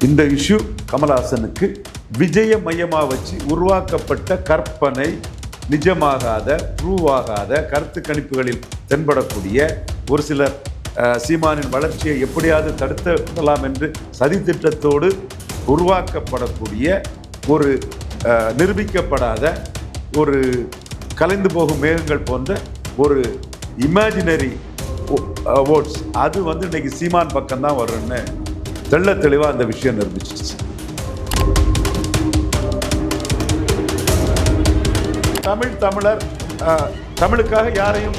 இந்த இஷ்யூ கமல்ஹாசனுக்கு விஜய மையமாக வச்சு உருவாக்கப்பட்ட கற்பனை நிஜமாகாத ப்ரூவ் ஆகாத கருத்து கணிப்புகளில் தென்படக்கூடிய ஒரு சிலர் சீமானின் வளர்ச்சியை எப்படியாவது தடுத்து விடலாம் என்று சதித்திட்டத்தோடு உருவாக்கப்படக்கூடிய ஒரு நிரூபிக்கப்படாத ஒரு கலைந்து போகும் மேகங்கள் போன்ற ஒரு இமேஜினரி ஓட்ஸ் அது வந்து இன்றைக்கி சீமான் பக்கம் தான் வரும்னு தெள்ள தெளிவாக அந்த விஷயம் நிரூபிச்சிருச்சு தமிழ் தமிழர் தமிழுக்காக யாரையும்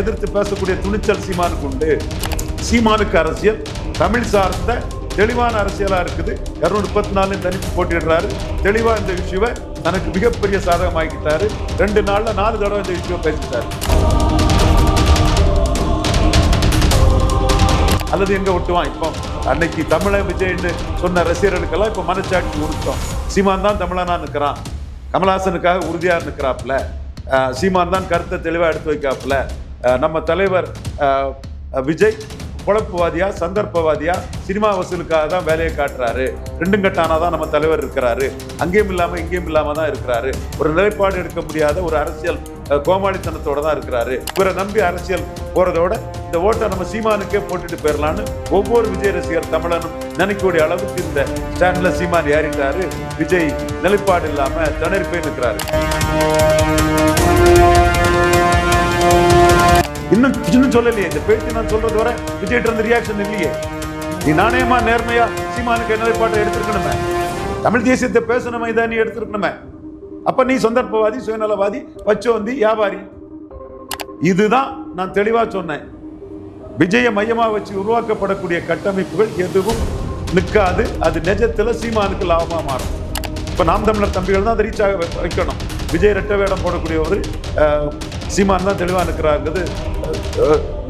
எதிர்த்து பேசக்கூடிய துணிச்சல் சீமானுக்கு உண்டு. சீமானுக்கு அரசியல் தமிழ் சார்ந்த தெளிவான அரசியலாக இருக்குது. இரநூறு முப்பத்தி நாலு தனித்து போட்டிடுறாரு தெளிவாக இந்த விஷயவை தனக்கு மிகப்பெரிய சாதகமாக்கிட்டாரு. ரெண்டு நாளில் நாலு தடவை இந்த விஷயம் பேசிட்டாரு. அல்லது எங்கே ஒட்டுவான்? இப்போ அன்னைக்கு தமிழ விஜய்னு சொன்ன ரசிகர்களுக்கெல்லாம் இப்போ மனச்சாட்சி உறுத்தம் சீமான் தான் தமிழனா நிற்கிறான் கமலஹாசனுக்காக உறுதியாக நிற்கிறாப்புல சீமான் தான் கருத்தை தெளிவாக எடுத்து வைக்காப்புல. நம்ம தலைவர் விஜய் குழப்புவாதியா சந்தர்ப்பவாதியா சினிமா வசூலுக்காக தான் வேலையை காட்டுறாரு. ரெண்டும் கட்டானா தான் நம்ம தலைவர் இருக்கிறாரு. அங்கேயும் இல்லாமல் இங்கேயும் இல்லாமல் தான் இருக்கிறாரு. ஒரு நிலைப்பாடு எடுக்க முடியாத ஒரு அரசியல் கோமாளித்தனத்தோட தான் இருக்கிறாரு. இவரை நம்பி அரசியல் போறதோட இந்த ஓட்டை நம்ம சீமானுக்கே போட்டுட்டு போயிடலான்னு ஒவ்வொரு விஜய் ரசிகர் தமிழனும் நினைக்கக்கூடிய அளவுக்கு இந்த ஸ்டாண்ட்ல சீமான் ஏறிட்டாரு. விஜய் நிலைப்பாடு இல்லாம திணறி போய் நிற்கிறாரு இன்னும் இன்னும் சொல்லலையே. இந்த பேச்சு நான் சொல்றது வரை விஜய்கிட்ட இருந்து ரியாக்ஷன் இல்லையே. நீ நாணயமா நேர்மையா சீமானுக்கு நிலைப்பாட்டை எடுத்திருக்கணுமே. தமிழ் தேசியத்தை பேசணுமே இதை நீ எடுத்திருக்கணுமே. அப்போ நீ சந்தர்ப்பவாதி சுயநலவாதி வச்சோந்தி வியாபாரி. இதுதான் நான் தெளிவாக சொன்னேன். விஜய மையமாக வச்சு உருவாக்கப்படக்கூடிய கட்டமைப்புகள் எதுவும் நிற்காது. அது நெஜத்தில் சீமானுக்கு லாபமாக மாறும். இப்போ நாம் தமிழர் தம்பிகள் தான் அதை ரீச் ஆக வைக்கணும். விஜய் ரெட்ட வேடம் போடக்கூடிய ஒரு சீமான் தான் தெளிவாக நிற்கிறாங்கிறது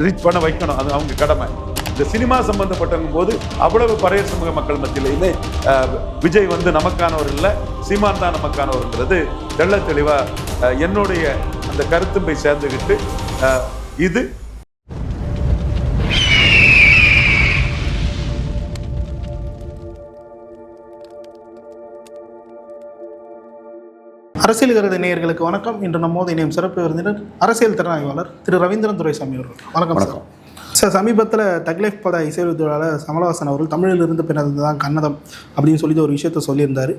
ரீச் பண்ண வைக்கணும். அது அவங்க கடமை. இந்த சினிமா சம்பந்தப்பட்டவங்க போது அவ்வளவு பறைய சமூக மக்கள் மத்தியிலையுமே அஹ், விஜய் வந்து நமக்கானவர் இல்லை சீமான் தான் நமக்கானவர்ங்கிறது தெள்ள தெளிவா அஹ், என்னுடைய அந்த கருத்தும் போய் சேர்ந்துக்கிட்டு அஹ், இது. அரசியல் கருத நேயர்களுக்கு வணக்கம். இன்று நம்மோது இணையும் சிறப்பு விருந்தினர் அரசியல் திறனாய்வாளர் திரு. ரவீந்திரன் துரைசாமி அவர்கள். வணக்கம் சார். சார் சமீபத்தில் தக்லைஃப் பட இசையமைப்பாளர் கமலஹாசன் அவர்கள் தமிழிலிருந்து பிறந்தது தான் கன்னடம் அப்படின்னு சொல்லி ஒரு விஷயத்த சொல்லியிருந்தார்.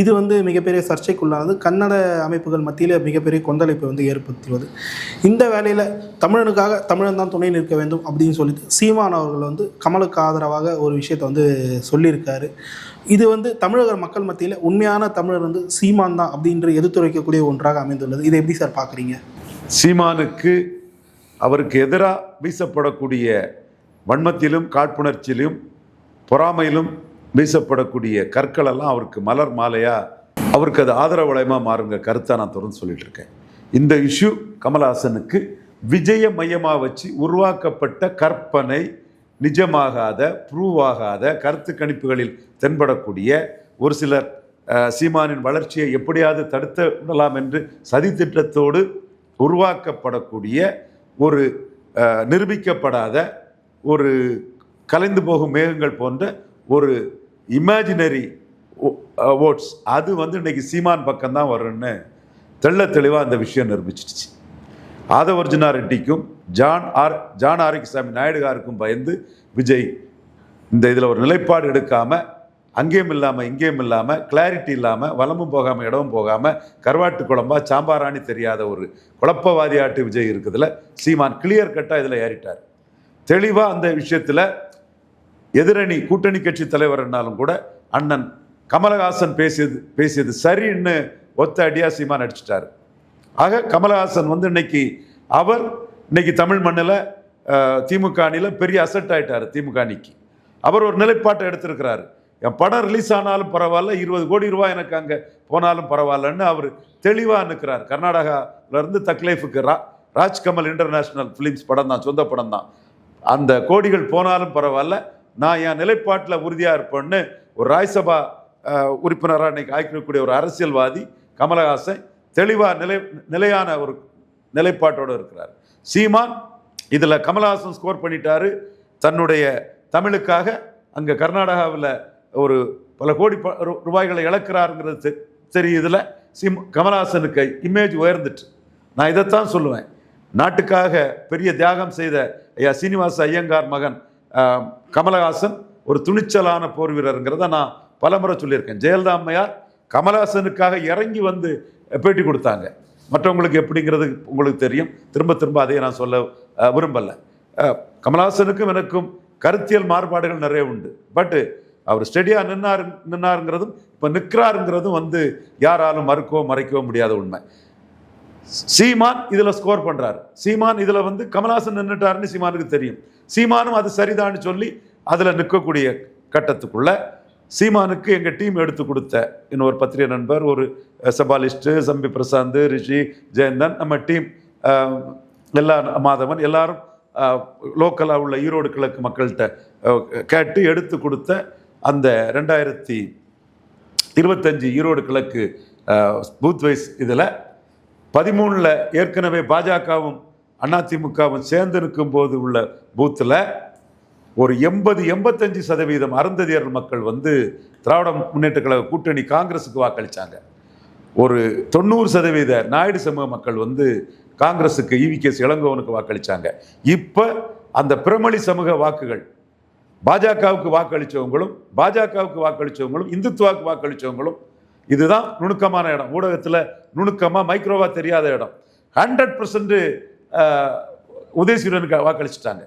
இது வந்து மிகப்பெரிய சர்ச்சைக்குள்ளானது. கன்னட அமைப்புகள் மத்தியில் மிகப்பெரிய கொந்தளிப்பை வந்து ஏற்படுத்துவது இந்த வேலையில் தமிழனுக்காக தமிழன் தான் துணை நிற்க வேண்டும் அப்படின்னு சொல்லிட்டு சீமான் அவர்கள் வந்து கமலுக்கு ஆதரவாக ஒரு விஷயத்தை வந்து சொல்லியிருக்காரு. இது வந்து தமிழக மக்கள் மத்தியில் உண்மையான தமிழர் வந்து சீமான் தான் அப்படின்ற எதிர்த்துரைக்கக்கூடிய ஒன்றாக அமைந்துள்ளது. இதை எப்படி சார் பார்க்குறீங்க சீமானுக்கு அவருக்கு எதிராக வீசப்படக்கூடிய வன்மத்திலும் காழ்ப்புணர்ச்சியிலும் பொறாமையிலும் வீசப்படக்கூடிய கற்களெல்லாம் அவருக்கு மலர் மாலையாக அவருக்கு அது ஆதரவு வளையமாக மாறுங்க கருத்தை நான் தொடர்ந்து சொல்லிட்டு இருக்கேன் இந்த இஷ்யூ கமல்ஹாசனுக்கு விஜய மையமாக வச்சு உருவாக்கப்பட்ட கற்பனை நிஜமாகாத ப்ரூவ் ஆகாத கருத்து கணிப்புகளில் தென்படக்கூடிய ஒரு சிலர் சீமானின் வளர்ச்சியை எப்படியாவது தடுத்து விடலாம் என்று சதித்திட்டத்தோடு உருவாக்கப்படக்கூடிய ஒரு நிரூபிக்கப்படாத ஒரு கலைந்து போகும் மேகங்கள் போன்ற ஒரு இமேஜினரி ஓட்ஸ் அது வந்து இன்றைக்கி சீமான் பக்கம் தான் வரும்னு தெள்ள தெளிவாக அந்த விஷயம் நிரூபிச்சிடுச்சு. ஆதவர்ஜுனா ரெட்டிக்கும் ஜான் ஆர் ஜான் ஆரோக்கியசாமி நாயுடுகாருக்கும் பயந்து விஜய் இந்த இதில் ஒரு நிலைப்பாடு எடுக்காமல் அங்கேயும் இல்லாமல் இங்கேயும் இல்லாமல் கிளாரிட்டி இல்லாமல் வளமும் போகாமல் இடமும் போகாமல் கருவாட்டு குழம்பா சாம்பாராணி தெரியாத ஒரு குழப்பவாதி ஆட்டு விஜய் இருக்குதுல சீமான் கிளியர் கட்டாக இதில் ஏறிட்டார். தெளிவாக அந்த விஷயத்தில் எதிரணி கூட்டணி கட்சி தலைவர்னாலும் கூட அண்ணன் கமலஹாசன் பேசியது பேசியது சரின்னு ஒத்த அடியா சீமான் அடிச்சிட்டார். ஆக கமலஹாசன் வந்து இன்னைக்கு அவர் இன்னைக்கு தமிழ் மண்ணில் திமுக அணியில் பெரிய அசட் ஆயிட்டார் திமுக அணிக்கு. அவர் ஒரு நிலைப்பாட்டை எடுத்திருக்கிறாரு. என் படம் ரிலீஸ் ஆனாலும் பரவாயில்ல இருபது கோடி ரூபாய் எனக்கு அங்கே போனாலும் பரவாயில்லன்னு அவர் தெளிவாக நிற்கிறார் கர்நாடகாவிலேருந்து தக்லைஃபுக்கு ரா ராஜ்கமல் இன்டர்நேஷ்னல் ஃபிலிம்ஸ் படம் தான் சொந்த படம் தான். அந்த கோடிகள் போனாலும் பரவாயில்ல நான் என் நிலைப்பாட்டில் உறுதியாக இருப்பேன்னு ஒரு ராஜ்சபா உறுப்பினராக இன்றைக்கி ஆக்கிக்கூடிய ஒரு அரசியல்வாதி கமலஹாசன் தெளிவாக நிலை நிலையான ஒரு நிலைப்பாட்டோடு இருக்கிறார். சீமான் இதில் கமலஹாசன் ஸ்கோர் பண்ணிட்டாரு. தன்னுடைய தமிழுக்காக அங்கே கர்நாடகாவில் ஒரு பல கோடி ப- ரூ- ரூபாய்களை இழக்கிறாருங்கிறது தெ- இதில் சிம் கமலஹாசனுக்கு இமேஜ் உயர்ந்துட்டு. நான் இதைத்தான் சொல்லுவேன். நாட்டுக்காக பெரிய தியாகம் செய்த ஐயா சீனிவாச ஐயங்கார் மகன் கமலஹாசன் ஒரு துணிச்சலான போர் வீரருங்கிறத நான் பலமுறை சொல்லியிருக்கேன். ஜெயலலிதா அம்மையார் கமலஹாசனுக்காக இறங்கி வந்து பேட்டி கொடுத்தாங்க. மற்றவங்களுக்கு எப்படிங்கிறது உங்களுக்கு தெரியும். திரும்ப திரும்ப அதையே நான் சொல்ல விரும்பலை. கமலஹாசனுக்கும் எனக்கும் கருத்தியல் மாறுபாடுகள் நிறைய உண்டு. பட்டு அவர் ஸ்டெடியாக நின்னார் நின்னாருங்கிறதும் இப்போ நிற்கிறாருங்கிறதும் வந்து யாராலும் மறுக்கவோ மறைக்கவோ முடியாத உண்மை. சீமான் இதில் ஸ்கோர் பண்ணுறார் சீமான் இதில் வந்து கமலாசன் நின்றுட்டாருன்னு சீமானுக்கு தெரியும். சீமானும் அது சரிதான்னு சொல்லி அதில் நிற்கக்கூடிய கட்டத்துக்குள்ள சீமானுக்கு எங்கள் டீம் எடுத்து கொடுத்த இன்னொரு பத்திரிகை நண்பர் ஒரு சபாலிஸ்ட்டு சம்பி பிரசாந்த் ரிஷி ஜெயந்தன் நம்ம டீம் எல்லா மாதவன் எல்லாரும் லோக்கலாக உள்ள ஈரோடு கிழக்கு மக்கள்கிட்ட கேட்டு எடுத்து கொடுத்த அந்த ரெண்டாயிரத்தி இருபத்தஞ்சு ஈரோடு கிழக்கு பூத் வைஸ் இதில் பதிமூணில் ஏற்கனவே பாஜகவும் அதிமுகவும் சேர்ந்து நிற்கும் போது உள்ள பூத்தில் ஒரு எண்பது எண்பத்தஞ்சு சதவீதம் அருந்ததியர் மக்கள் வந்து திராவிட முன்னேற்ற கழக கூட்டணி காங்கிரஸுக்கு வாக்களித்தாங்க ஒரு தொண்ணூறு சதவீத நாயுடு சமூக மக்கள் வந்து காங்கிரஸுக்கு இவிகேஸ் இளங்கோவனுக்கு வாக்களித்தாங்க இப்போ அந்த பிரமளி சமூக வாக்குகள் பாஜகவுக்கு வாக்களித்தவங்களும் பாஜகவுக்கு வாக்களித்தவங்களும் இந்துத்துவாவுக்கு வாக்களித்தவங்களும் இதுதான் நுணுக்கமான இடம். ஊடகத்தில் நுணுக்கமாக மைக்ரோவாக தெரியாத இடம். ஹண்ட்ரட் பர்சன்ட் உதயசூரியனுக்கு வாக்களிச்சிட்டாங்க.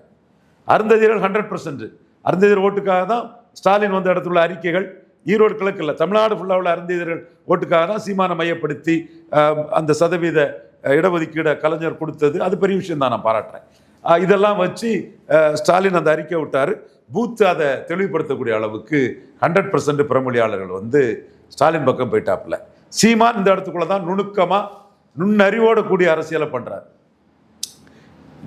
அருந்ததியர்கள் ஹண்ட்ரட் பர்சன்ட். அருந்ததியர் ஓட்டுக்காக தான் ஸ்டாலின் வந்த இடத்துல உள்ள அறிக்கைகள். ஈரோடு கிழக்கில் தமிழ்நாடு ஃபுல்லாக உள்ள அருந்ததியர்கள் ஓட்டுக்காக தான் சீமானை மையப்படுத்தி அந்த சதவீத இடஒதுக்கீடை கலைஞர் கொடுத்தது. அது பெரிய விஷயம் தான் நான் பாராட்டுறேன். இதெல்லாம் வச்சு ஸ்டாலின் அந்த அறிக்கை விட்டார். பூத் அதை தெளிவுபடுத்தக்கூடிய அளவுக்கு ஹண்ட்ரட் பர்சன்ட் பிரமொழியாளர்கள் வந்து ஸ்டாலின் பக்கம் போயிட்டாப்புல. சீமான் இந்த இடத்துக்குள்ள தான் நுணுக்கமாக நுண்ணறிவோட கூடிய அரசியலை பண்ணுறாரு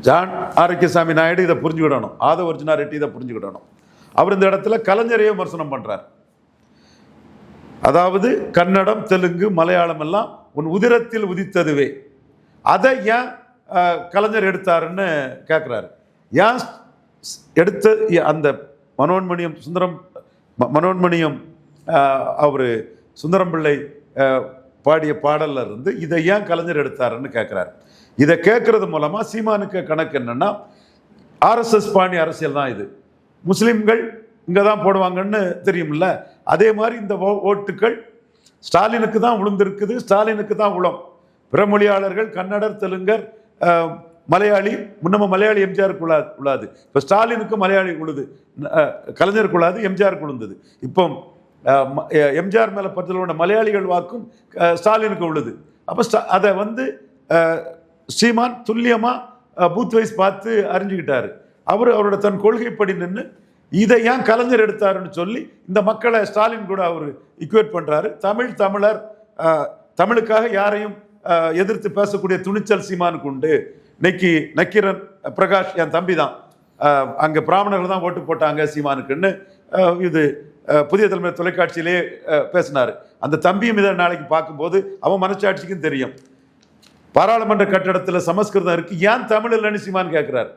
ஜான் ஆரோக்கியசாமி நாயுடு இதை புரிஞ்சுக்கிடணும். ஆதவ அர்ஜுனா ரெட்டி இதை புரிஞ்சுக்கிடணும். அவர் இந்த இடத்துல கலைஞரையே விமர்சனம் பண்ணுறார் அதாவது கன்னடம் தெலுங்கு மலையாளம் எல்லாம் உன் உதிரத்தில் உதித்ததுவே. அதை ஏன் கலைஞர் எடுத்தாருன்னு கேட்குறாரு ஏன் எடுத்த அந்த மனோன்மணியம் சுந்தரம் ம- மனோன்மணியம் அவர் சுந்தரம் பிள்ளை பாடிய பாடலில் இருந்து இதை ஏன் கலைஞர் எடுத்தாருன்னு கேட்குறாரு இதை கேட்கறது மூலமாக சீமானுக்கு கணக்கு என்னன்னா ஆர்எஸ்எஸ் பாணி அரசியல் தான் இது. முஸ்லீம்கள் இங்கே தான் போடுவாங்கன்னு தெரியும்ல அதே மாதிரி இந்த ஓ- ஓட்டுக்கள் ஸ்டாலினுக்கு தான் விழுந்திருக்குது ஸ்டாலினுக்கு தான் உளம். பிறமொழியாளர்கள் கன்னடர் தெலுங்கர் மலையாளி முன்னம மலையாளி எம்ஜிஆர் உள்ள உள்ளாது. இப்போ ஸ்டாலினுக்கு மலையாளி உள்ளது கலைஞர் கலைஞருக்கு உள்ளாது எம்ஜிஆருக்கு இப்போ ம- எம்ஜிஆர் மேலே பற்றில் உள்ள மலையாளிகள் வாக்கும் ஸ்டாலினுக்கு உள்ளது அப்போ ஸ்டா அதை வந்து ஸ்ரீமான் துல்லியமாக பூத் வைஸ் பார்த்து அறிஞ்சுக்கிட்டாரு. அவர் அவரோட தன் கொள்கைப்படி நின்று இதை ஏன் கலைஞர் எடுத்தாருன்னு சொல்லி இந்த மக்களை ஸ்டாலின் கூட அவர் இக்குவேட் பண்ணுறாரு தமிழ் தமிழர் தமிழுக்காக யாரையும் எதிர்த்து பேசக்கூடிய துணிச்சல் சீமானுக்கு உண்டு. இன்னைக்கு நக்கீரன் பிரகாஷ் என் தம்பி தான் அங்கே பிராமணர்கள் தான் ஓட்டு போட்டாங்க சீமானுக்குன்னு இது புதிய தலைமுறை தொலைக்காட்சியிலே பேசினார் பேசினாரு. அந்த தம்பியும் இதை நாளைக்கு பார்க்கும்போது அவன் மனசாட்சிக்கும் தெரியும். பாராளுமன்ற கட்டடத்தில் சமஸ்கிருதம் இருக்குது ஏன் தமிழ் இல்லைன்னு சீமான் கேட்குறாரு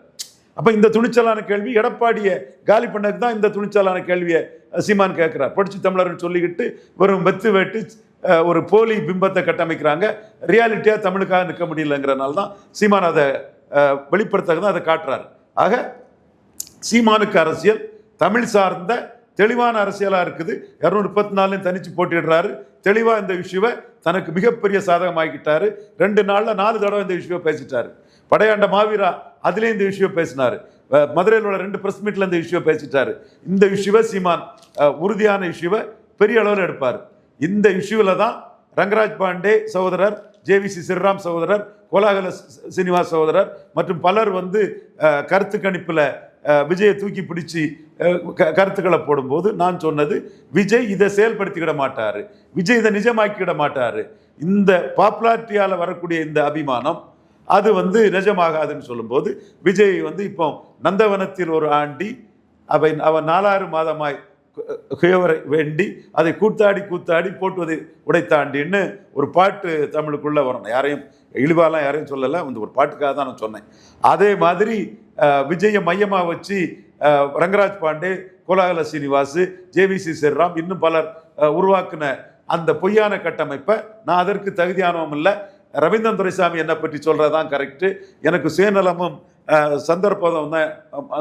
அப்போ இந்த துணிச்சலான கேள்வி எடப்பாடியை காலி பண்ணதுக்கு தான் இந்த துணிச்சலான கேள்வியை சீமான் கேட்குறார் படிச்சு தமிழர்னு சொல்லிக்கிட்டு வெறும் வெத்து வெட்டு ஒரு போலி பிம்பத்தை கட்டமைக்கிறாங்க. ரியாலிட்டியாக தமிழுக்காக நிற்க முடியலங்கிறனால தான் சீமான் அதை அஹ், தான் அதை காட்டுறாரு. ஆக சீமானுக்கு அரசியல் தமிழ் சார்ந்த தெளிவான அரசியலாக இருக்குது. இரநூறு முப்பத்தி நாலுலையும் தனித்து போட்டிடுறாரு தெளிவாக இந்த விஷயவை தனக்கு மிகப்பெரிய சாதகமாக்கிட்டாரு. ரெண்டு நாளில் நாலு தடவை இந்த விஷயம் பேசிட்டாரு. படையாண்ட மாவீரா அதுலேயும் இந்த விஷயம் பேசினார். மதுரையில் உள்ள ரெண்டு ப்ரெஸ் மீட்டில் இந்த விஷயம் பேசிட்டாரு. இந்த விஷயவை சீமான் உறுதியான விஷயவை பெரிய அளவில் எடுப்பார். இந்த இஷ்யூவில் தான் ரங்கராஜ் பாண்டே சகோதரர் ஜேவிசி ஸ்ரீராம் சகோதரர் கோலாகல சீனிவாஸ் சகோதரர் மற்றும் பலர் வந்து கருத்து கணிப்பில் விஜயை தூக்கி பிடிச்சி க- கருத்துக்களை போடும்போது நான் சொன்னது விஜய் இதை செயல்படுத்திக்கிட மாட்டார். விஜய் இதை நிஜமாக்கிட மாட்டார். இந்த பாப்புலாரிட்டியால் வரக்கூடிய இந்த அபிமானம் அது வந்து நிஜமாகாதுன்னு சொல்லும்போது விஜய் வந்து இப்போ நந்தவனத்தில் ஒரு ஆண்டி அவன் அவன் நாலாறு மாதமாய் குயவரை வேண்டி அதை கூத்தாடி கூத்தாடி போட்டுவதை உடைத்தாண்டின்னு ஒரு பாட்டு தமிழுக்குள்ளே வரணும். யாரையும் இழிவாலாம் யாரையும் சொல்லலை. அந்த ஒரு பாட்டுக்காக தான் நான் சொன்னேன். அதே மாதிரி விஜயை மையமாக வச்சு ரங்கராஜ் பாண்டே கோலாகல சீனிவாஸ் ஜேவிசி ஸ்ரீராம் இன்னும் பலர் உருவாக்கின அந்த பொய்யான கட்டமைப்பை நான் அதற்கு தகுதியானவும் இல்லை. ரவீந்திரன் துரைசாமி என்னை பற்றி சொல்றதுதான் கரெக்டு எனக்கு சுயநலமும் சந்தர்ப்பம்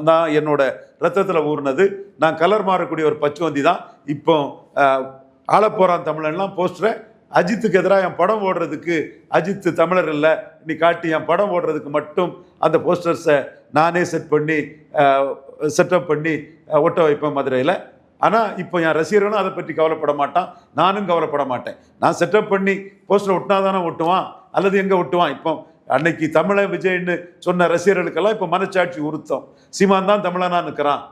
தான் என்னோட ரத்தத்தில் ஊறினது. நான் கலர் மாறக்கூடிய ஒரு பச்சுவந்தி தான். இப்போ ஆளப்போகிறான் ஆளப்போறான் தமிழன்லாம் போஸ்டரை அஜித்துக்கு எதிராக என் படம் ஓடுறதுக்கு அஜித் தமிழர் இல்லை. நீ காட்டி என் படம் ஓடுறதுக்கு மட்டும் அந்த போஸ்டர்ஸை நானே செட் பண்ணி செட்டப் பண்ணி ஒட்ட வைப்பேன் மதுரையில். ஆனால் இப்போ என் ரசிகர்களும் அதை பற்றி கவலைப்பட மாட்டான். நானும் கவலைப்பட மாட்டேன். நான் செட்டப் பண்ணி போஸ்டர் ஒட்டினா தானே ஒட்டுவான்? அல்லது எங்கே ஒட்டுவான்? இப்போ அன்னைக்கு தமிழன் விஜய்னு சொன்ன ரசிகர்களுக்கெல்லாம் இப்போ மனச்சாட்சி உறுத்தம். சீமான் தான் தமிழனா நிற்கிறான்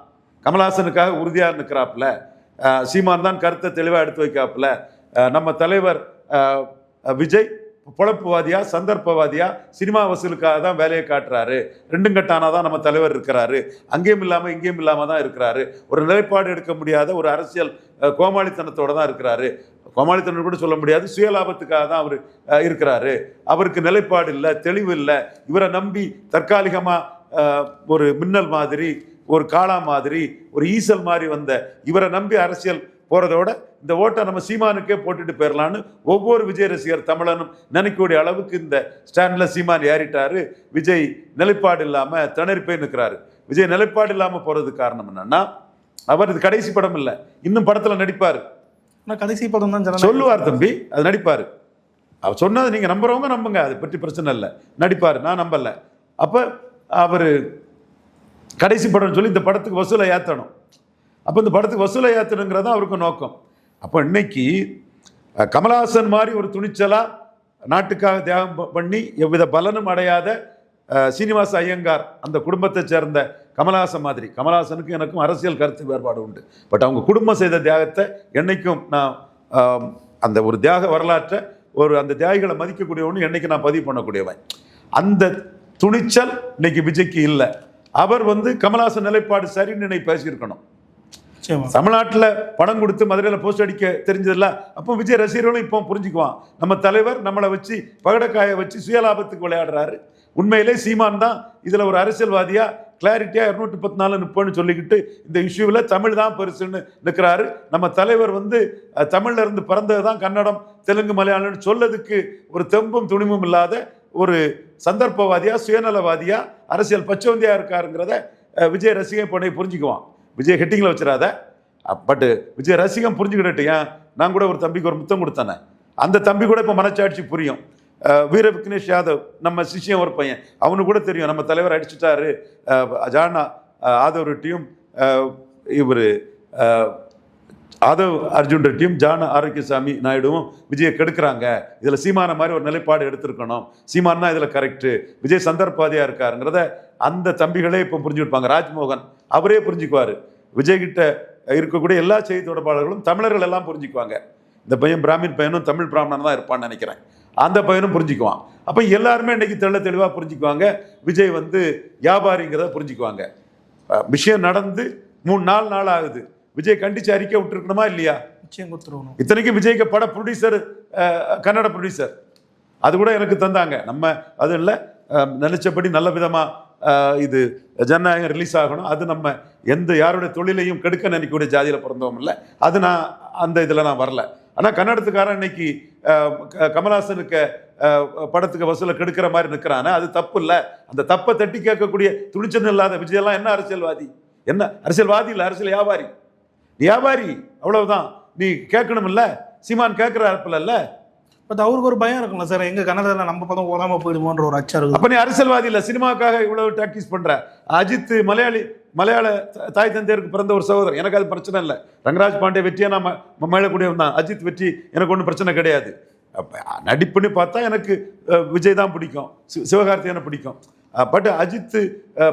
கமலஹாசனுக்காக உறுதியாக நிற்கிறாப்புல சீமான் தான் கருத்தை தெளிவாக எடுத்து வைக்காப்புல. நம்ம தலைவர் விஜய் பொழப்புவாதியா சந்தர்ப்பவாதியா சினிமா வசூலுக்காக தான் வேலையை காட்டுறாரு. ரெண்டும் கட்டானா தான் நம்ம தலைவர் இருக்கிறாரு. அங்கேயும் இல்லாமல் இங்கேயும் இல்லாமல் தான் இருக்கிறாரு. ஒரு நிலைப்பாடு எடுக்க முடியாத ஒரு அரசியல் கோமாளித்தனத்தோடு கோமாளித்தனத்தோட தான் இருக்கிறாரு. கோமாளித்தனம் கூட சொல்ல முடியாது. சுயலாபத்துக்காக தான் அவர் இருக்கிறாரு. அவருக்கு நிலைப்பாடு இல்லை தெளிவு இல்லை. இவரை நம்பி தற்காலிகமாக ஒரு மின்னல் மாதிரி ஒரு காளா மாதிரி ஒரு ஈசல் மாதிரி வந்த இவரை நம்பி அரசியல் போகிறதோட இந்த ஓட்டை நம்ம சீமானுக்கே போட்டுட்டு போயிடலான்னு ஒவ்வொரு விஜய் ரசிகர் தமிழனும் நினைக்கக்கூடிய அளவுக்கு இந்த ஸ்டாண்ட்ல சீமான் ஏறிட்டாரு. விஜய் நிலைப்பாடு இல்லாம திணறி போய் நிற்கிறாரு விஜய் நிலைப்பாடு இல்லாம போறதுக்கு காரணம் என்னன்னா அவர் இது கடைசி படம் இல்லை இன்னும் படத்துல நடிப்பாரு. கடைசி படம் தான் சொல்லுவார் தம்பி அது நடிப்பாரு. அவர் சொன்னது நீங்க நம்புறவங்க நம்புங்க அதை பற்றி பிரச்சனை இல்லை. நடிப்பாரு நான் நம்பல. அப்ப அவர் கடைசி படம்னு சொல்லி இந்த படத்துக்கு வசூலை ஏற்றணும் அப்போ இந்த படத்துக்கு வசூலை ஏற்றணுங்கிறது தான் அவருக்கு நோக்கம். அப்போ இன்னைக்கு கமலஹாசன் மாதிரி ஒரு துணிச்சலாக நாட்டுக்காக தியாகம் பண்ணி எவ்வித பலனும் அடையாத சீனிவாச ஐயங்கார் அந்த குடும்பத்தை சேர்ந்த கமலஹாசன் மாதிரி. கமலஹாசனுக்கு எனக்கும் அரசியல் கருத்து வேறுபாடு உண்டு. பட் அவங்க குடும்பம் செய்த தியாகத்தை என்றைக்கும் நான் அந்த ஒரு தியாக வரலாற்றை ஒரு அந்த தியாகிகளை மதிக்கக்கூடியவனு என்றைக்கு நான் பதிவு பண்ணக்கூடியவன். அந்த துணிச்சல் இன்னைக்கு விஜய்க்கு இல்லை. அவர் வந்து கமலஹாசன் நிலைப்பாடு சரின்னு இன்னைக்கு பேசியிருக்கணும். தமிழ்நாட்டில் பணம் கொடுத்து மதுரையில் போஸ்ட் அடிக்க தெரிஞ்சதில்ல அப்போ விஜய் ரசிகர்களும் இப்போ புரிஞ்சுக்குவான். நம்ம தலைவர் நம்மளை வச்சு பகடக்காயை வச்சு சுயலாபத்துக்கு விளையாடுறாரு. உண்மையிலே சீமான் தான் இதில் ஒரு அரசியல்வாதியாக கிளாரிட்டியாக இரநூத்தி பத்து நாலு முப்பதுன்னு சொல்லிக்கிட்டு இந்த இஷ்யூவில் தமிழ் தான் பெருசுன்னு நிற்கிறாரு நம்ம தலைவர் வந்து அஹ், தமிழ்ல இருந்து பிறந்தது தான் கன்னடம் தெலுங்கு மலையாளம்னு சொல்லதுக்கு ஒரு தெம்பும் துணிவும் இல்லாத ஒரு சந்தர்ப்பவாதியாக சுயநலவாதியாக அரசியல் பச்சவந்தியாக இருக்காருங்கிறத விஜய் ரசிகன் பண்ணி புரிஞ்சுக்குவான். விஜய் ஹெட்டிங்கில் வச்சிடாத பட்டு விஜய் ரசிகம் புரிஞ்சுக்கிட்டு ஏன்? நான் கூட ஒரு தம்பிக்கு ஒரு முத்தம் கொடுத்தானே. அந்த தம்பி கூட இப்போ மனச்சாட்சி புரியும். வீர விக்னேஷ் யாதவ் நம்ம சிஷியம் ஒரு பையன். அவனுக்கு கூட தெரியும். நம்ம தலைவர் அடிச்சுட்டாரு. ஜானா ஆதவர்கிட்டையும் இவர் ஆதவ் அர்ஜுன் ரெட்டியும் ஜான ஆரோக்கியசாமி நாயுடுவும் விஜயை கெடுக்கிறாங்க. இதில் சீமான மாதிரி ஒரு நிலைப்பாடு எடுத்திருக்கணும். சீமான் தான் இதில் கரெக்டு விஜய் சந்தர்ப்பாதியாக இருக்காருங்கிறத அந்த தம்பிகளே இப்போ புரிஞ்சுருப்பாங்க ராஜ்மோகன் அவரே புரிஞ்சுக்குவார். விஜய்கிட்ட இருக்கக்கூடிய எல்லா செய்தி தொடர்பாளர்களும் தமிழர்கள் எல்லாம் புரிஞ்சுக்குவாங்க. இந்த பையன் பிராமின் பையனும் தமிழ் பிராமணன் தான் இருப்பான்னு நினைக்கிறேன். அந்த பையனும் புரிஞ்சுக்குவான். அப்போ எல்லாருமே இன்னைக்கு தெள்ள தெளிவாக புரிஞ்சுக்குவாங்க. விஜய் வந்து வியாபாரிங்கிறத புரிஞ்சுக்குவாங்க. விஷயம் நடந்து மூணு நாலு நாள் ஆகுது. விஜய் கண்டிச்சு அறிக்கை விட்டுருக்கணுமா இல்லையா? நிச்சயம் கொடுத்துருவணும் இத்தனைக்கும் விஜய்க்கு பட ப்ரொடியூசர் கன்னட ப்ரொடியூசர் அது கூட எனக்கு தந்தாங்க. நம்ம அது இல்லை நினைச்சபடி நல்ல விதமாக இது ஜனநாயகம் ரிலீஸ் ஆகணும். அது நம்ம எந்த யாருடைய தொழிலையும் கெடுக்க நினைக்கக்கூடிய ஜாதியில் பிறந்தவங்க இல்லை. அது நான் அந்த இதில் நான் வரல. ஆனால் கன்னடத்துக்காரன் இன்னைக்கு கமல்ஹாசனுக்கு படத்துக்கு வசூலை கெடுக்கிற மாதிரி நிற்கிறானே அது தப்பு இல்லை. அந்த தப்பை தட்டி கேட்கக்கூடிய துணிச்சல் இல்லாத விஜயெல்லாம் என்ன அரசியல்வாதி? என்ன? அரசியல்வாதி இல்லை அரசியல் வியாபாரி. வியாபாரி அவ்வளவுதான். நீ கேட்கணும் இல்ல சீமான் கேட்கிறாருல பட் அவருக்கு ஒரு பயம் இருக்கும்ல சார். எங்க கன்னடத்தில் நம்ம பதம் ஓடாம போயிடுமோன்ற ஒரு அச்சம் இருக்குது. அப்ப நீ அரசியல்வாதி இல்ல சினிமாவுக்காக இவ்வளவு டாக்டிஸ் பண்ற? அஜித் மலையாளி மலையாள தாய் தந்தையருக்கு பிறந்த ஒரு சகோதரர் எனக்கு அது பிரச்சனை இல்லை. ரங்கராஜ் பாண்டே வெற்றியா நான் மேலக்கூடியவன் தான். அஜித் வெற்றி எனக்கு ஒன்றும் பிரச்சனை கிடையாது. நடிப்புன்னு பார்த்தா எனக்கு விஜய் தான் பிடிக்கும். சி- சிவகார்த்திகேயனை பிடிக்கும். பட் அஜித்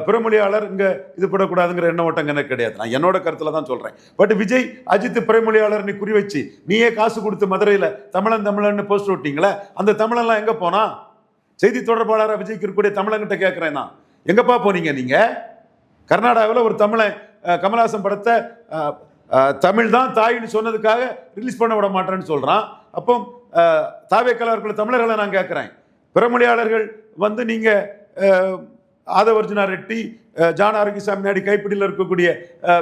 பிறமொழியாளர் இங்க இது படக்கூடாதுங்கிற எண்ண ஓட்டம் எனக்கு கிடையாது. நான் என்னோட கருத்துல தான் சொல்றேன். பட் விஜய் அஜித் பிறமொழியாளர் நீ குறி வச்சு நீயே காசு கொடுத்து மதுரையில தமிழன் தமிழன்னு போஸ்ட் விட்டீங்களே அந்த தமிழன்லாம் எங்க போனா? செய்தி தொடர்பாளராக விஜய்க்கு இருக்கக்கூடிய தமிழங்கிட்ட கேட்குறேன் நான். எங்கப்பா போனீங்க நீங்க? கர்நாடகாவில் ஒரு தமிழன் கமல்ஹாசன் படத்தை தமிழ் தான் தாயின்னு சொன்னதுக்காக ரிலீஸ் பண்ண விட மாட்டேன்னு சொல்கிறான் அப்போ தாவே கலாருக்குள்ள தமிழர்களை நான் கேட்குறேன் பிறமொழியாளர்கள் வந்து நீங்கள் ஆதவர்ஜுனா ரெட்டி ஜான் ஆரோக்கியசாமி நாயுடு கைப்பிடியில் இருக்கக்கூடிய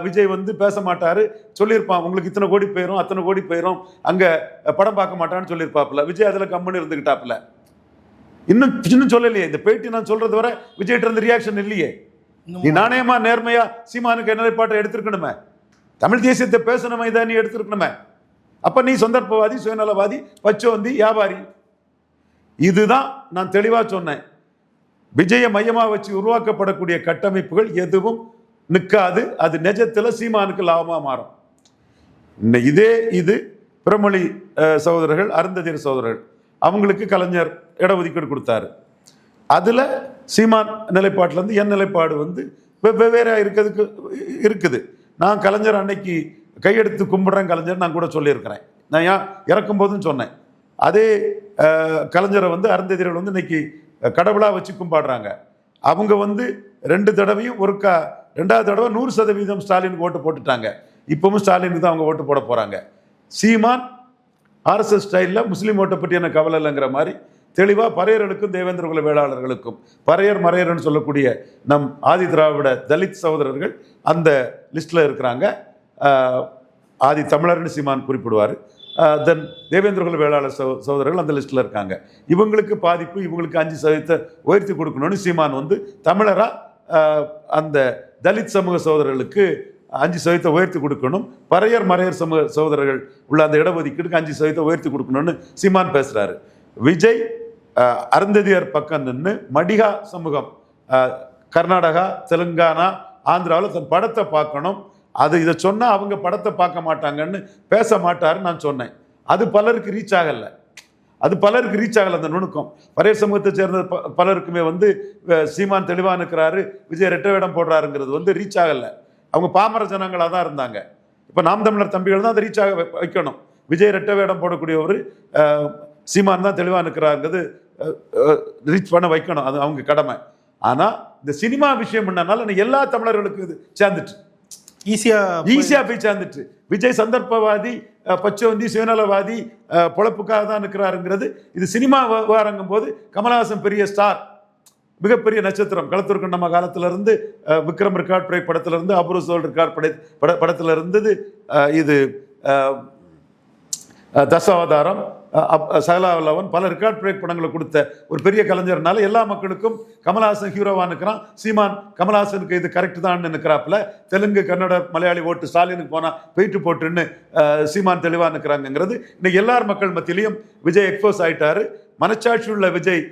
விஜய் வந்து பேச மாட்டாரு. சொல்லியிருப்பான் உங்களுக்கு இத்தனை கோடி போயிரும் அத்தனை கோடி போயிரும். அங்க படம் பார்க்க மாட்டான்னு சொல்லியிருப்பாப்புல. விஜய் அதுல கம்மன்னு இருந்துக்கிட்டாப்புல இன்னும் இன்னும் சொல்லலையே. இந்த பேட்டி நான் சொல்றது வரை விஜய்கிட்ட இருந்து ரியாக்ஷன் இல்லையே. நீ நாணயமா நேர்மையா சீமானுக்கு நிலைப்பாட்டை எடுத்திருக்கணுமே? தமிழ் தேசியத்தை பேசணுமே இதை நீ எடுத்திருக்கணுமே? அப்ப நீ சொந்தர்ப்பவாதி சுயநலவாதி பச்சோந்தி வியாபாரி. இதுதான் நான் தெளிவா சொன்னேன். விஜய மையமாக வச்சு உருவாக்கப்படக்கூடிய கட்டமைப்புகள் எதுவும் நிற்காது அது நிஜத்தில் சீமானுக்கு லாபமாக மாறும். இதே இது பிரமொழி சகோதரர்கள் அருந்ததியர் சகோதரர்கள் அவங்களுக்கு கலைஞர் இடஒதுக்கீடு கொடுத்தாரு. அதில் சீமான் நிலைப்பாட்டிலேருந்து என் நிலைப்பாடு வந்து வெவ்வேறாக இருக்கிறதுக்கு இருக்குது. நான் கலைஞர் அன்னைக்கு கையெடுத்து கும்பிட்றேன் கலைஞர் நான் கூட சொல்லியிருக்கிறேன். நான் ஏன் இறக்கும் போதும் சொன்னேன். அதே கலைஞரை வந்து அருந்ததியர்கள் வந்து இன்னைக்கு கடவுளாக வச்சு கும்பாடுறாங்க. அவங்க வந்து ரெண்டு தடவையும் ஒருக்கா ரெண்டாவது தடவை நூறு சதவீதம் ஸ்டாலினுக்கு ஓட்டு போட்டுட்டாங்க. இப்பவும் ஸ்டாலினுக்கு தான் அவங்க ஓட்டு போட போகிறாங்க சீமான் ஆர்எஸ்எஸ் ஸ்டைலில் முஸ்லீம் ஓட்டை பற்றி எனக்கு கவலை இல்லைங்கிற மாதிரி தெளிவாக பறையர்களுக்கும் தேவேந்திர குல வேளாளர்களுக்கும் பறையர் மறையர்னு சொல்லக்கூடிய நம் ஆதி திராவிட தலித் சகோதரர்கள் அந்த லிஸ்ட்டில் இருக்கிறாங்க. ஆதி தமிழர்னு சீமான் குறிப்பிடுவார். தென் தேவேந்திரகுல வேளாளர் சகோ சகோதரர்கள் அந்த லிஸ்ட்டில் இருக்காங்க. இவங்களுக்கு பாதிப்பு இவங்களுக்கு அஞ்சு சதவீதத்தை உயர்த்தி கொடுக்கணும்னு சீமான் வந்து தமிழராக அந்த தலித் சமூக சகோதரர்களுக்கு அஞ்சு சதவீதத்தை உயர்த்தி கொடுக்கணும். பறையர் மறையர் சமூக சகோதரர்கள் உள்ள அந்த இடஒதுக்கீடுக்கு அஞ்சு சதவீதத்தை உயர்த்தி கொடுக்கணும்னு சீமான் பேசுகிறாரு விஜய் அருந்ததியர் பக்கம் நின்று மடிகா சமூகம் கர்நாடகா தெலுங்கானா ஆந்திராவில் தன் படத்தை பார்க்கணும். அது இதை சொன்னால் அவங்க படத்தை பார்க்க மாட்டாங்கன்னு பேச மாட்டாருன்னு நான் சொன்னேன். அது பலருக்கு ரீச் ஆகலை. அது பலருக்கு ரீச் ஆகலை அந்த நுணுக்கம். பழைய சமூகத்தை சேர்ந்த ப- பலருக்குமே வந்து சீமான் தெளிவாக நிற்கிறாரு விஜய் ரெட்டை வேடம் போடுறாருங்கிறது வந்து ரீச் ஆகலை. அவங்க பாமர ஜனங்களாக தான் இருந்தாங்க. இப்போ நாம் தமிழர் தம்பிகள் தான் அதை ரீச் ஆக வைக்கணும். விஜய் ரெட்டை வேடம் போடக்கூடியவர் சீமான் தான் தெளிவாக நிற்கிறாருங்கிறது ரீச் பண்ண வைக்கணும். அது அவங்க கடமை. ஆனால் இந்த சினிமா விஷயம் பண்ணனால எல்லா தமிழர்களுக்கும் இது சேர்ந்துட்டு ஈஸியாக ஈஸியா போய் சேர்ந்துட்டு. விஜய் சந்தர்ப்பவாதி பச்சவந்தி சுயநலவாதி பொழப்புக்காக தான் நிற்கிறாருங்கிறது. இது சினிமா விவகாரங்கும் போது கமலஹாசன் பெரிய ஸ்டார். மிகப்பெரிய நட்சத்திரம். களத்திற்கு நம்ம காலத்துல இருந்து விக்ரம் ரெக்கார்ட் படை படத்திலிருந்து அபூர்வ சோல் ரெக்கார்ட் படை பட படத்தில் இருந்தது இது தசாவதாரம். சகலாவல்லவன் பல ரெக்கார்ட் பிரேக் படங்களை கொடுத்த ஒரு பெரிய கலைஞர்னால எல்லா மக்களுக்கும் கமல்ஹாசன் ஹீரோவாக நிற்கிறான் சீமான் கமல்ஹாசனுக்கு இது கரெக்ட் தான் நிற்கிறாப்புல தெலுங்கு கன்னட மலையாளி ஓட்டு ஸ்டாலினுக்கு போனால் போயிட்டு போட்டுன்னு சீமான் தெளிவாக நிற்கிறாங்கிறது இன்னைக்கு எல்லார் மக்கள் மத்தியிலையும் விஜய் எக்ஸ்போஸ் ஆயிட்டாரு. மனச்சாட்சி உள்ள விஜய்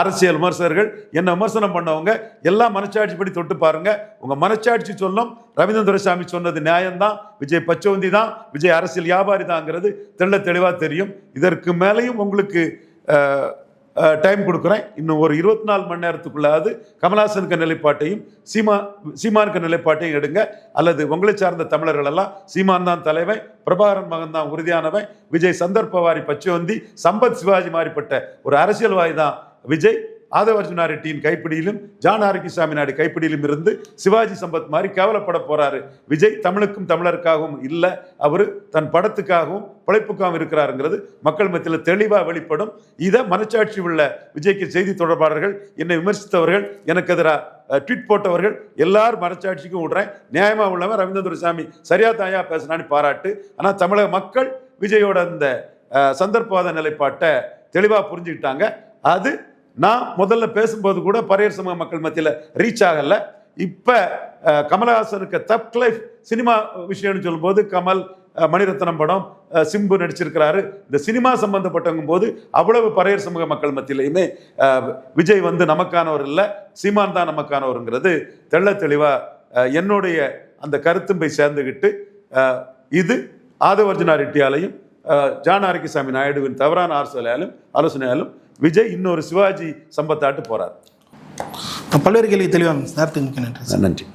அரசியல் விமர்சகர்கள் என்ன விமர்சனம் பண்ணவங்க எல்லாம் மனச்சாட்சிப்படி தொட்டு பாருங்க. உங்க மனச்சாட்சி சொல்லும் ரவீந்திர துரைசாமி சொன்னது நியாயம்தான். விஜய் பச்சோந்தி தான். விஜய் அரசியல் வியாபாரி தாங்கிறது தெள்ள தெளிவா தெரியும். இதற்கு மேலேயும் உங்களுக்கு டைம் கொடுக்குறேன். இன்னும் ஒரு இருபத்தி நாலு மணி நேரத்துக்குள்ளாவது கமலாசனுக்கு நிலைப்பாட்டையும் சீமா சீமானுக்கு நிலைப்பாட்டையும் எடுங்க. அல்லது உங்களை சார்ந்த தமிழர்கள் எல்லாம் சீமான் தான் தலைவன் பிரபாகரன் மகன் தான் உறுதியானவன் விஜய் சந்தர்ப்பவாரி பச்சோந்தி சம்பத் சிவாஜி மாதிரிப்பட்ட ஒரு அரசியல்வாதி தான் விஜய் ஆதவர்ஜுனா ரெட்டியின் கைப்பிடியிலும் ஜான் ஆரோக்கியசாமி நாயுடு கைப்பிடியிலும் இருந்து சிவாஜி சம்பத் மாதிரி கேவலப்பட போறாரு. விஜய் தமிழுக்கும் தமிழருக்காகவும் இல்லை அவர் தன் படத்துக்காகவும் பிழைப்புக்காகவும் இருக்கிறாருங்கிறது மக்கள் மத்தியில் தெளிவாக வெளிப்படும். இதை மனச்சாட்சி உள்ள விஜய்க்கு செய்தி தொடர்பாளர்கள் என்னை விமர்சித்தவர்கள் எனக்கு எதிராக ட்வீட் போட்டவர்கள் எல்லாரும் மனச்சாட்சிக்கும் விடுறேன் நியாயமா உள்ளவன் ரவீந்திர துரைசாமி சரியா தாயா பேசினான்னு பாராட்டு. ஆனால் தமிழக மக்கள் விஜயோட அந்த சந்தர்ப்பவாத நிலைப்பாட்டை தெளிவாக புரிஞ்சுக்கிட்டாங்க. அது நான் முதல்ல பேசும்போது கூட பரையர் சமூக மக்கள் மத்தியில் ரீச் ஆகலை. இப்போ கமலஹாசனுக்கு தப் லைஃப் சினிமா விஷயம்னு சொல்லும்போது கமல் மணிரத்னம் படம் சிம்பு நடிச்சிருக்கிறாரு. இந்த சினிமா சம்பந்தப்பட்டவங்க போது அவ்வளவு பரையர் சமூக மக்கள் மத்தியிலையுமே விஜய் வந்து நமக்கானவர் இல்லை சீமான் தான் நமக்கானவருங்கிறது தெள்ள தெளிவாக என்னுடைய அந்த கருத்தும் போய் சேர்ந்துக்கிட்டு இது ஆதவர்ஜுனா ரெட்டியாலையும் அஹ், ஜான் ஆரோக்கியசாமி நாயுடுவின் தவறான ஆலோசனையாலும் ஆலோசனையாலும் விஜய் இன்னொரு சிவாஜி சம்பத்தாட்டு போறார். பல்வேறு கேள்வி தெளிவாக நன்றி.